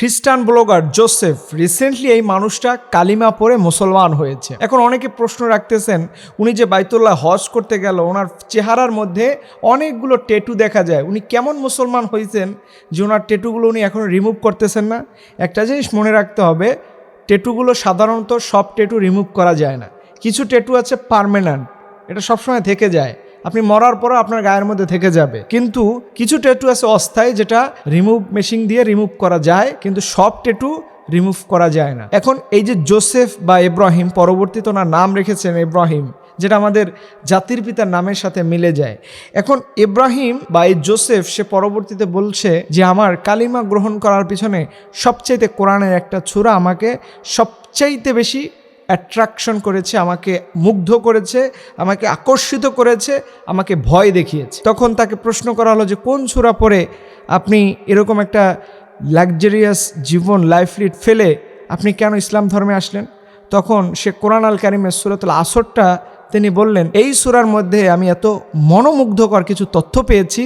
খ্রিস্টান blogger Joseph recently এই মানুষটা কালিমা পরে মুসলমান হয়েছে। এখন অনেকে প্রশ্ন রাখতেছেন, উনি যে বাইতুল্লাহ হজ করতে গেল, ওনার চেহারার মধ্যে অনেকগুলো টেটু দেখা যায়। উনি কেমন মুসলমান হয়েছেন যে ওনার টেটুগুলো উনি এখন রিমুভ করতেছেন না? একটা জিনিস মনে রাখতে হবে টেটুগুলো সাধারণত সব টেটু রিমুভ করা যায় না। কিছু টেটু আছে পারমানেন্ট এটা সবসময় থেকে যায়। আপনি মরার পরও আপনার গায়ের মধ্যে থেকে যাবে। কিন্তু কিছু ট্যাটু আছে অস্থায়ী যেটা রিমুভ মেশিন দিয়ে রিমুভ করা যায়, কিন্তু সব ট্যাটু রিমুভ করা যায় না। এখন এই যে জোসেফ বা ইব্রাহিম পরবর্তীতে ওনার নাম রেখেছেন ইব্রাহিম যেটা আমাদের জাতির পিতার নামের সাথে মিলে যায়। এখন ইব্রাহিম বা এই জোসেফ সে পরবর্তীতে বলছে যে, আমার কালিমা গ্রহণ করার পিছনে সবচাইতে কোরআনের একটা ছুরা আমাকে সবচাইতে বেশি অ্যাট্রাকশন করেছে, আমাকে মুগ্ধ করেছে, আমাকে আকর্ষিত করেছে, আমাকে ভয় দেখিয়েছে। তখন তাকে প্রশ্ন করা হলো যে, কোন সুরা পরে আপনি এরকম একটা লাক্সারিয়াস জীবন লাইফ লিড ফেলে আপনি কেন ইসলাম ধর্মে আসলেন? তখন সে কোরআন আল কারিমের সুরতুল আসরটা তিনি বললেন, এই সুরার মধ্যে আমি এত মনোমুগ্ধকর কিছু তথ্য পেয়েছি,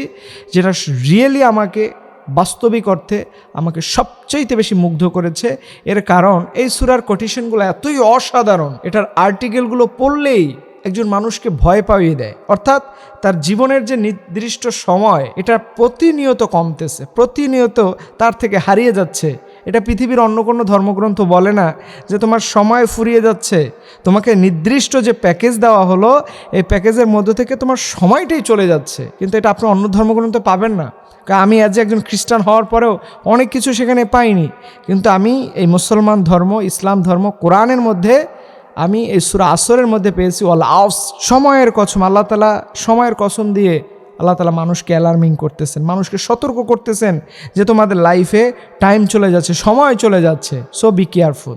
যেটা রিয়েলি আমাকে বাস্তবিক অর্থে আমাকে সবচাইতে বেশি মুগ্ধ করেছে। এর কারণ এই সুরার কোটেশনগুলো এতই অসাধারণ। এটার আর্টিকেলগুলো পড়লেই একজন মানুষকে ভয় পাইয়ে দেয়। অর্থাৎ তার জীবনের যে নির্দিষ্ট সময়, এটা প্রতিনিয়ত কমতেছে, প্রতিনিয়ত তার থেকে হারিয়ে যাচ্ছে। এটা পৃথিবীর অন্য কোনো ধর্মগ্রন্থ বলে না যে তোমার সময় ফুরিয়ে যাচ্ছে। তোমাকে নির্দিষ্ট যে প্যাকেজ দেওয়া হলো, এই প্যাকেজের মধ্য থেকে তোমার সময়টাই চলে যাচ্ছে। কিন্তু এটা আপনি অন্য ধর্মগ্রন্থ পাবেন না। আমি আজ একজন খ্রিস্টান হওয়ার পরেও অনেক কিছু সেখানে পাইনি। কিন্তু আমি এই মুসলমান ধর্ম, ইসলাম ধর্ম, কোরআনের মধ্যে আমি এই সুরা আসরের মধ্যে পেয়েছি। ওয়াল আউস সময়ের কসম, আল্লাহ তালা সময়ের কসম দিয়ে আল্লাহ তালা মানুষকে অ্যালার্মিং করতেছেন, মানুষকে সতর্ক করতেছেন যে তোমাদের লাইফে টাইম চলে যাচ্ছে, সময় চলে যাচ্ছে। সো বি কেয়ারফুল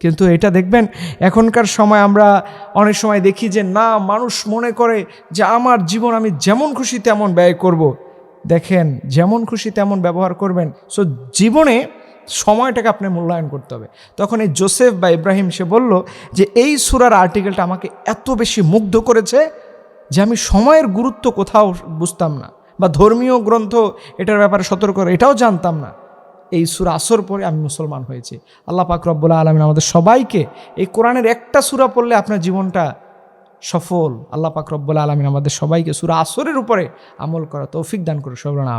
কিন্তু এটা দেখবেন, এখনকার সময় আমরা অনেক সময় দেখি যে, না, মানুষ মনে করে যে, আমার জীবন আমি যেমন খুশি তেমন ব্যয় করব। দেখেন, যেমন খুশি তেমন ব্যবহার করবেন। সো জীবনে সময়টাকে আপনি মূল্যায়ন করতে হবে। তখন এই জোসেফ বা ইব্রাহিম, সে বলল যে, এই সুরার আর্টিকেলটা আমাকে এত বেশি মুগ্ধ করেছে যে, আমি সময়ের গুরুত্ব কোথাও বুঝতাম না বা ধর্মীয় গ্রন্থ এটার ব্যাপারে সতর্ক এটাও জানতাম না। এই সুরা আসর পরে আমি মুসলমান হয়েছি। আল্লাহ পাক রব্বুল্লাহ আলমিন আমাদের সবাইকে এই কোরআনের একটা সুরা পড়লে আপনার জীবনটা সফল। আল্লাহ পাক রব্বুল আলমিন আমাদের সবাইকে সুরা আসরের উপরে আমল করা তৌফিক দান করে সবরণ নাম